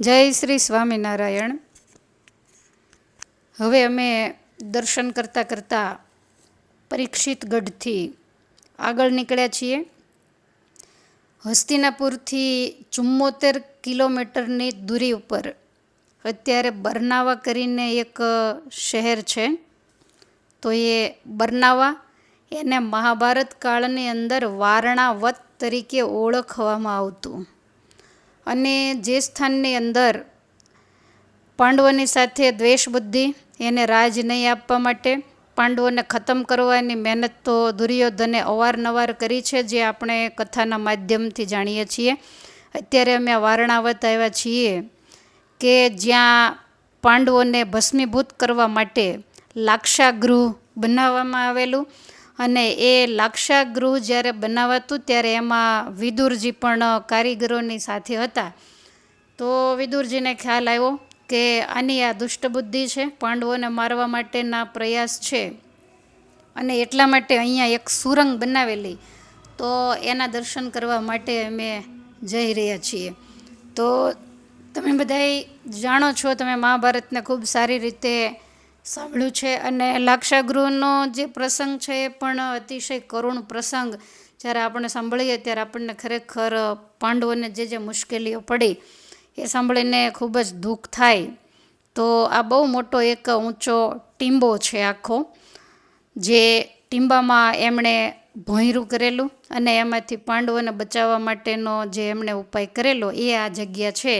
જય શ્રી સ્વામિનારાયણ. હવે અમે દર્શન કરતાં કરતાં પરીક્ષિત ગઢથી આગળ નીકળ્યા છીએ. હસ્તિનાપુરથી ચુમ્મોતેર કિલોમીટરની દૂરી ઉપર અત્યારે બરનાવા કરીને એક શહેર છે. તો એ બરનાવા એને મહાભારત કાળની અંદર વારણાવત તરીકે ઓળખવામાં આવતું. અને જે સ્થાનની અંદર પાંડવોની સાથે દ્વેષ બુદ્ધિ એને રાજ નહીં આપવા માટે પાંડવોને ખતમ કરવાની મહેનત તો દુર્યોધને અવારનવાર કરી છે, જે આપણે કથાના માધ્યમથી જાણીએ છીએ. અત્યારે અમે વારણાવત આવ્યા છીએ કે જ્યાં પાંડવોને ભસ્મીભૂત કરવા માટે લાક્ષાગૃહ બનાવવામાં આવેલું અને એ લાક્ષાગૃહ જ્યારે બનાવાતું ત્યારે એમાં વિદુરજી પણ કારીગરોની સાથે હતા. તો વિદુરજીને ખ્યાલ આવ્યો કે આની આ દુષ્ટબુદ્ધિ છે, પાંડવોને મારવા માટેના પ્રયાસ છે. અને એટલા માટે અહીંયા એક સુરંગ બનાવેલી. તો એના દર્શન કરવા માટે અમે જઈ રહ્યા છીએ. તો તમે બધાય જાણો છો, તમે મહાભારતને ખૂબ સારી રીતે સાંભળ્યું છે અને લાક્ષાગૃહનો જે પ્રસંગ છે એ પણ અતિશય કરુણ પ્રસંગ. જ્યારે આપણે સાંભળીએ ત્યારે આપણને ખરેખર પાંડવોને જે જે મુશ્કેલીઓ પડી એ સાંભળીને ખૂબ જ દુઃખ થાય. તો આ બહુ મોટો એક ઊંચો ટીંબો છે આખો, જે ટીંબામાં એમણે ભોંયરું કરેલું અને એમાંથી પાંડવોને બચાવવા માટેનો જે એમણે ઉપાય કરેલો એ આ જગ્યા છે.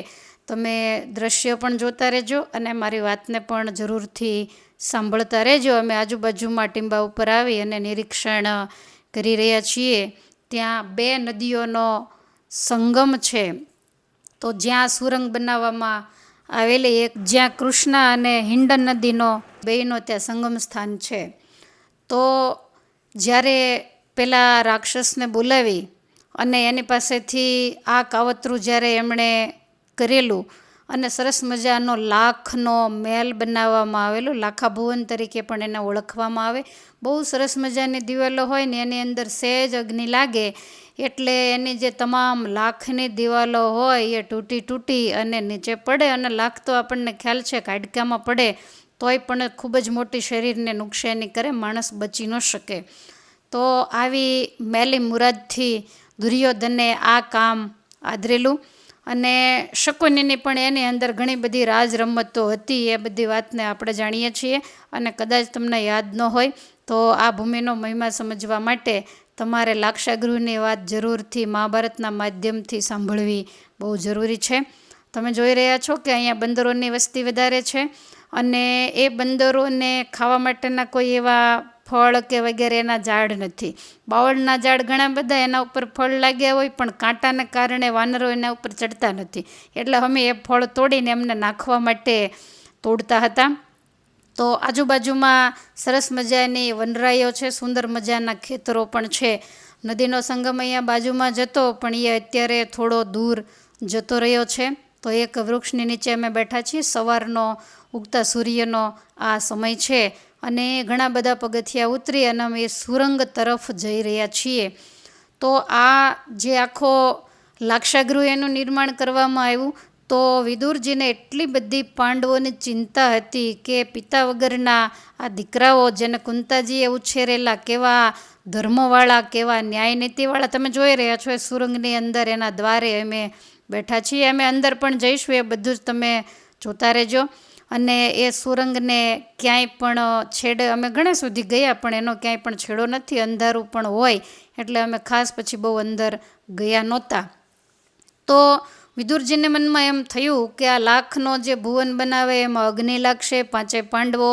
તમે દ્રશ્ય પણ જોતા રહેજો અને મારી વાતને પણ જરૂરથી સાંભળતા રહેજો. અમે આજુબાજુમાં ટીંબા ઉપર આવી અને નિરીક્ષણ કરી રહ્યા છીએ. ત્યાં બે નદીઓનો સંગમ છે. તો જ્યાં સુરંગ બનાવવામાં આવેલી એક, જ્યાં કૃષ્ણા અને હિંડન નદીનો, બેયનો ત્યાં સંગમ સ્થાન છે. તો જ્યારે પેલા રાક્ષસને બોલાવી અને એની પાસેથી આ કાવતરું જ્યારે એમણે કરેલું અને સરસ મજાનો લાખનો મેલ બનાવવામાં આવેલો. લાખા ભુવન તરીકે પણ એને ઓળખવામાં આવે. બહુ સરસ મજાની દિવાલો હોય ને એની અંદર સહેજ અગ્નિ લાગે એટલે એની જે તમામ લાખની દિવાલો હોય એ તૂટી તૂટી અને નીચે પડે અને લાખ તો આપણને ખ્યાલ છે કે હાડકામાં પડે તોય પણ ખૂબ જ મોટી શરીરને નુકસાની કરે, માણસ બચી ન શકે. તો આવી મેલી મુરાદથી દુર્યોધને આ કામ આદરેલું. અને શકુનીની પણ એની અંદર ઘણી બધી રાજ રમતો હતી, એ બધી વાતને આપણે જાણીએ છીએ અને કદાચ તમને યાદ ન હોય તો આ ભૂમિનો મહિમા સમજવા માટે તમારે લાક્ષાગૃહની વાત જરૂરથી મહાભારતના માધ્યમથી સાંભળવી બહુ જરૂરી છે. તમે જોઈ રહ્યા છો કે અહીંયા બંદરોની વસ્તી વધારે છે અને એ બંદરોને ખાવા માટેના કોઈ એવા ફળ કે વગેરે એના ઝાડ નથી. બાવળના ઝાડ ઘણા બધા એના ઉપર ફળ લાગ્યા હોય, પણ કાંટાને કારણે વાનરો એના ઉપર ચડતા નથી. એટલે અમે એ ફળ તોડીને એમને નાખવા માટે તોડતા હતા. તો આજુબાજુમાં સરસ મજાની વનરાઈઓ છે, સુંદર મજાના ખેતરો પણ છે. નદીનો સંગમ અહીંયા બાજુમાં જતો, પણ એ અત્યારે થોડો દૂર જતો રહ્યો છે. તો એક વૃક્ષની નીચે અમે બેઠા છીએ. સવારનો ઉગતા સૂર્યનો આ સમય છે. અને ઘણા બધા પગથિયા ઉતરી અને અમે સુરંગ તરફ જઈ રહ્યા છીએ. તો આ જે આખો લાક્ષાગૃહ એનું નિર્માણ કરવામાં આવ્યું, તો વિદુરજીને એટલી બધી પાંડવોની ચિંતા હતી કે પિતા વગરના આ દીકરાઓ જેને કુંતાજીએ ઉછેરેલા કેવા ધર્મવાળા, કેવા ન્યાય નીતિવાળા તમે જોઈ રહ્યા છો એ સુરંગની અંદર એના દ્વારે અમે બેઠા છીએ. અમે અંદર પણ જઈશું, એ બધું જ તમે જોતા રહેજો. અને એ સુરંગને ક્યાંય પણ છેડે અમે ઘણા સુધી ગયા, પણ એનો ક્યાંય પણ છેડો નથી, અંધારું પણ હોય, એટલે અમે ખાસ પછી બહુ અંદર ગયા નહોતા. તો વિદુરજીને મનમાં એમ થયું કે આ લાખનો જે ભુવન બનાવે, એમાં અગ્નિ લાગશે, પાંચે પાંડવો,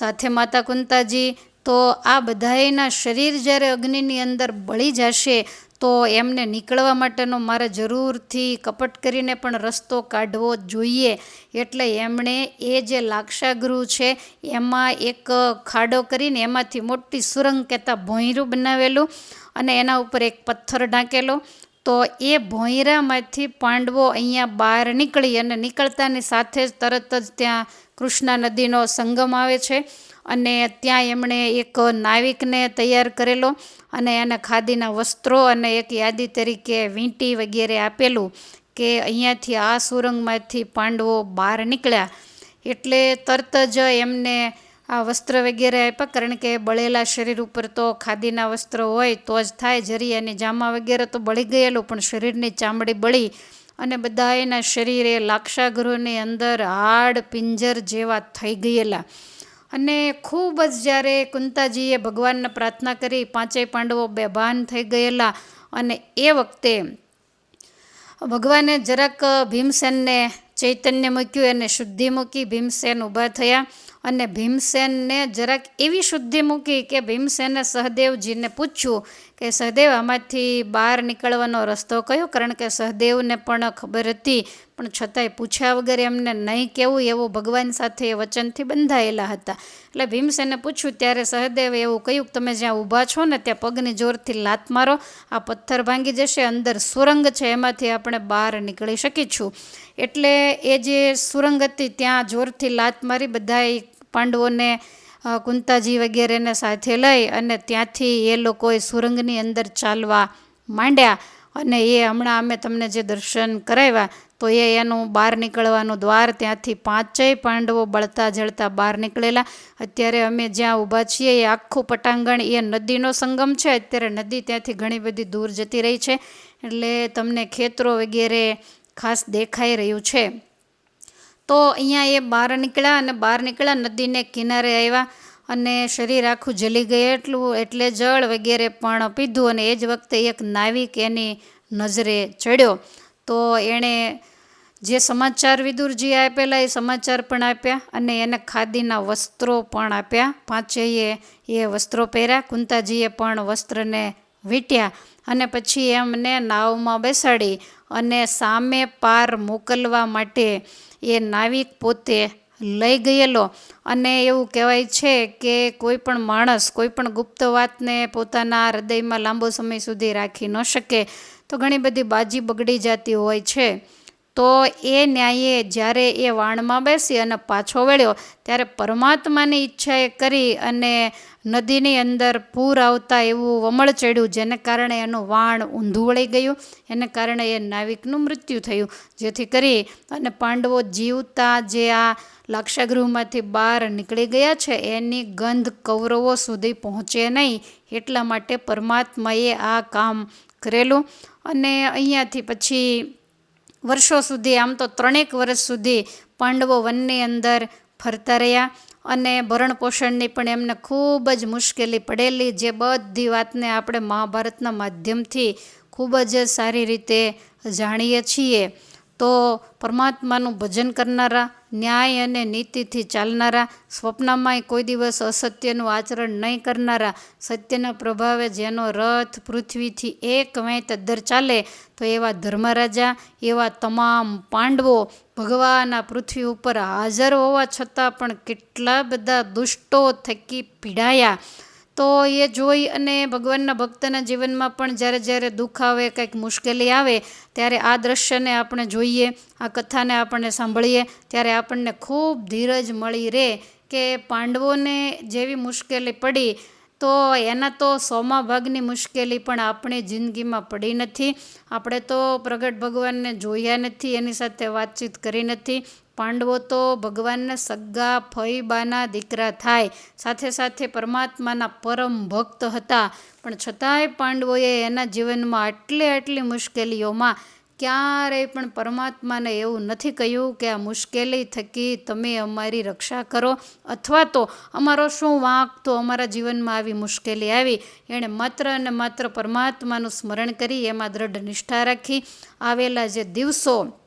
સાથે માતા કુંતાજી, તો આ બધાયના શરીર જ્યારે અગ્નિની અંદર બળી જશે તો એમને નીકળવા માટેનો મારે જરૂરથી કપટ કરીને પણ રસ્તો કાઢવો જોઈએ. એટલે એમણે એ જે લાક્ષાગૃહ છે, એમાં એક ખાડો કરીને એમાંથી મોટી સુરંગ કહેતા ભોંયરું બનાવેલું અને એના ઉપર એક પથ્થર ઢાંકેલો. તો એ ભોંયરામાંથી પાંડવો અહીંયા બહાર નીકળી અને નીકળતાની સાથે જ તરત જ ત્યાં કૃષ્ણા નદીનો સંગમ આવે છે અને ત્યાં એમણે એક નાવિકને તૈયાર કરેલો અને એને ખાદીના વસ્ત્રો અને એક યાદી તરીકે વીંટી વગેરે આપેલું કે અહીંયાથી આ સુરંગમાંથી પાંડવો બહાર નીકળ્યા. એટલે તરત જ એમને આ વસ્ત્ર વગેરે આપ્યા, કારણ કે બળેલા શરીર ઉપર તો ખાદીના વસ્ત્રો હોય તો જ થાય, જરી અને જામા વગેરે તો બળી ગયેલું, પણ શરીરની ચામડી બળી અને બધા એના શરીરે લાક્ષાગૃહની અંદર હાડ પિંજર જેવા થઈ ગયેલા. અને ખૂબ જ જ્યારે કુંતાજીએ ભગવાનને પ્રાર્થના કરી, પાંચેય પાંડવો બેભાન થઈ ગયેલા અને એ વખતે ભગવાને જરાક ભીમસેનને ચૈતન્ય મૂક્યું એને શુદ્ધિ મૂકી ભીમસેન ઊભા થયા. અને ભીમસેનને જરાક એવી શુદ્ધિ મૂકી કે ભીમસેને સહદેવજીને પૂછ્યું કે સહદેવ, આમાંથી બહાર નીકળવાનો રસ્તો કયો? કારણ કે સહદેવને પણ ખબર હતી, પણ છતાંય પૂછ્યા વગર એમને નહીં કહેવું એવું ભગવાન સાથે એ વચનથી બંધાયેલા હતા. એટલે ભીમસેને પૂછ્યું, ત્યારે સહદેવે એવું કહ્યું કે તમે જ્યાં ઊભા છો ને, ત્યાં પગની જોરથી લાત મારો, આ પથ્થર ભાંગી જશે, અંદર સુરંગ છે, એમાંથી આપણે બહાર નીકળી શકીશું. એટલે એ જે સુરંગ હતી, ત્યાં જોરથી લાત મારી, બધાએ પાંડવોને કુંતાજી વગેરેને સાથે લઈ અને ત્યાંથી એ લોકોએ સુરંગની અંદર ચાલવા માંડ્યા અને એ હમણાં અમે તમને જે દર્શન કરાવ્યા, તો એ એનું બહાર નીકળવાનું દ્વાર ત્યાંથી પાંચેય પાંડવો બળતા જળતા બહાર નીકળેલા. અત્યારે અમે જ્યાં ઊભા છીએ, એ આખું પટાંગણ, એ નદીનો સંગમ છે. અત્યારે નદી ત્યાંથી ઘણી બધી દૂર જતી રહી છે. એટલે તમને ખેતરો વગેરે ખાસ દેખાઈ રહ્યું છે. તો અહીંયા એ બહાર નીકળ્યા અને બહાર નીકળ્યા, નદીને કિનારે આવ્યા અને શરીર આખું જલી ગયું એટલું, એટલે જળ વગેરે પણ પીધું અને એ જ વખતે એક નાવિક એની નજરે ચડ્યો. તો એણે જે સમાચાર વિદુરજીએ આપેલા એ સમાચાર પણ આપ્યા અને એને ખાદીના વસ્ત્રો પણ આપ્યા. પાંચેયે એ વસ્ત્રો પહેર્યા, કુંતાજીએ પણ વસ્ત્રને વીંટ્યા અને પછી એમને નાવમાં બેસાડી અને સામે પાર મોકલવા માટે એ નાવિક પોતે લઈ ગયેલો. અને એવું કહેવાય છે કે કોઈ પણ માણસ, કોઈ પણ ગુપ્ત વાતને પોતાના હૃદયમાં લાંબો સમય સુધી રાખી ન શકે. તો ઘણી બધી બાજી બગડી જતી હોય છે. તો એ ન્યાયે જ્યારે એ વાણમાં બેસી અને પાછો વળ્યો, ત્યારે પરમાત્માની ઈચ્છાએ કરી અને નદીની અંદર પૂર આવતા એવું વમળ ચડ્યું, જેને કારણે એનું વાણ ઊંધું વળી ગયું, એને કારણે એ નાવિકનું મૃત્યુ થયું. જેથી કરી અને પાંડવો જીવતા જે આ લાક્ષાગૃહમાંથી બહાર નીકળી ગયા છે, એની ગંધ કૌરવો સુધી પહોંચે નહીં, એટલા માટે પરમાત્માએ આ કામ કરેલું. અને અહીંયાથી પછી વર્ષો સુધી, આમ તો ત્રણેક વર્ષ સુધી પાંડવો વનની અંદર ફરતા રહ્યા અને ભરણ પોષણની પણ એમને ખૂબ જ મુશ્કેલી પડેલી, જે બધી વાતને આપણે મહાભારતના માધ્યમથી ખૂબ જ સારી રીતે જાણીએ છીએ. તો પરમાત્માનું ભજન કરનારા, ન્યાય અને નીતિથી ચાલનારા સ્વપ્નમાંય કોઈ દિવસ અસત્યનું આચરણ નહીં કરનારા, સત્યના પ્રભાવે જેનો રથ પૃથ્વીથી એક વેંત દર ચાલે, તો એવા ધર્મરાજા, એવા તમામ પાંડવો ભગવાન આ પૃથ્વી ઉપર હાજર હોવા છતાં પણ કેટલા બધા દુષ્ટો થકી પીડાયા. તો એ જોઈ અને ભગવાનના ભક્તના જીવનમાં પણ જ્યારે જ્યારે દુઃખ આવે, કંઈક મુશ્કેલી આવે, ત્યારે આ દ્રશ્યને આપણે જોઈએ, આ કથાને આપણને સાંભળીએ, ત્યારે આપણને ખૂબ ધીરજ મળી રહે કે પાંડવોને જેવી મુશ્કેલી પડી, તો એના તો સોમા ભાગની મુશ્કેલી પણ આપણી જિંદગીમાં પડી નથી. આપણે તો પ્રગટ ભગવાનને જોયા નથી, એની સાથે વાતચીત કરી નથી. પાંડવો તો ભગવાનના સગ્ગા ફઈબાના દીકરા થાય. સાથે સાથે પરમાત્માના પરમ ભક્ત હતા. પણ છતાંય પાંડવોએ એના જીવનમાં આટલી આટલી મુશ્કેલીઓમાં ક્યારેય પણ પરમાત્માને એવું નથી કહ્યું કે આ મુશ્કેલી થકી તમે અમારી રક્ષા કરો અથવા તો અમારો શું વાંક તો અમારા જીવનમાં આવી મુશ્કેલી આવી. એણે માત્ર અને માત્ર પરમાત્માનું સ્મરણ કરી, એમાં દ્રઢ નિષ્ઠા રાખી. આવેલા જે દિવસો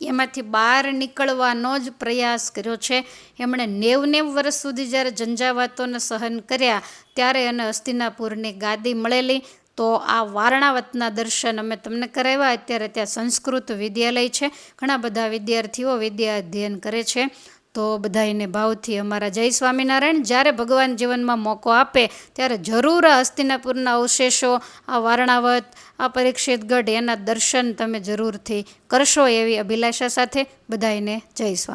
એમાંથી બહાર નીકળવાનો જ પ્રયાસ કર્યો છે. એમણે નેવ નેવ વર્ષ સુધી જ્યારે ઝંઝાવાતોને સહન કર્યા, ત્યારે એને હસ્તિનાપુરની ગાદી મળેલી. તો આ વારણાવતના દર્શન અમે તમને કરાવ્યા. અત્યારે ત્યાં સંસ્કૃત વિદ્યાલય છે. ઘણા બધા વિદ્યાર્થીઓ વિદ્યા અધ્યયન કરે છે. તો બધાઈને ભાવથી અમારા જય સ્વામિનારાયણ. જ્યારે ભગવાન જીવનમાં મોકો આપે, ત્યારે જરૂર આ હસ્તિનાપુરના અવશેષો, આ વારણાવત, આ પરીક્ષિત ગઢ, એના દર્શન તમે જરૂરથી કરશો એવી અભિલાષા સાથે બધાને જય સ્વામી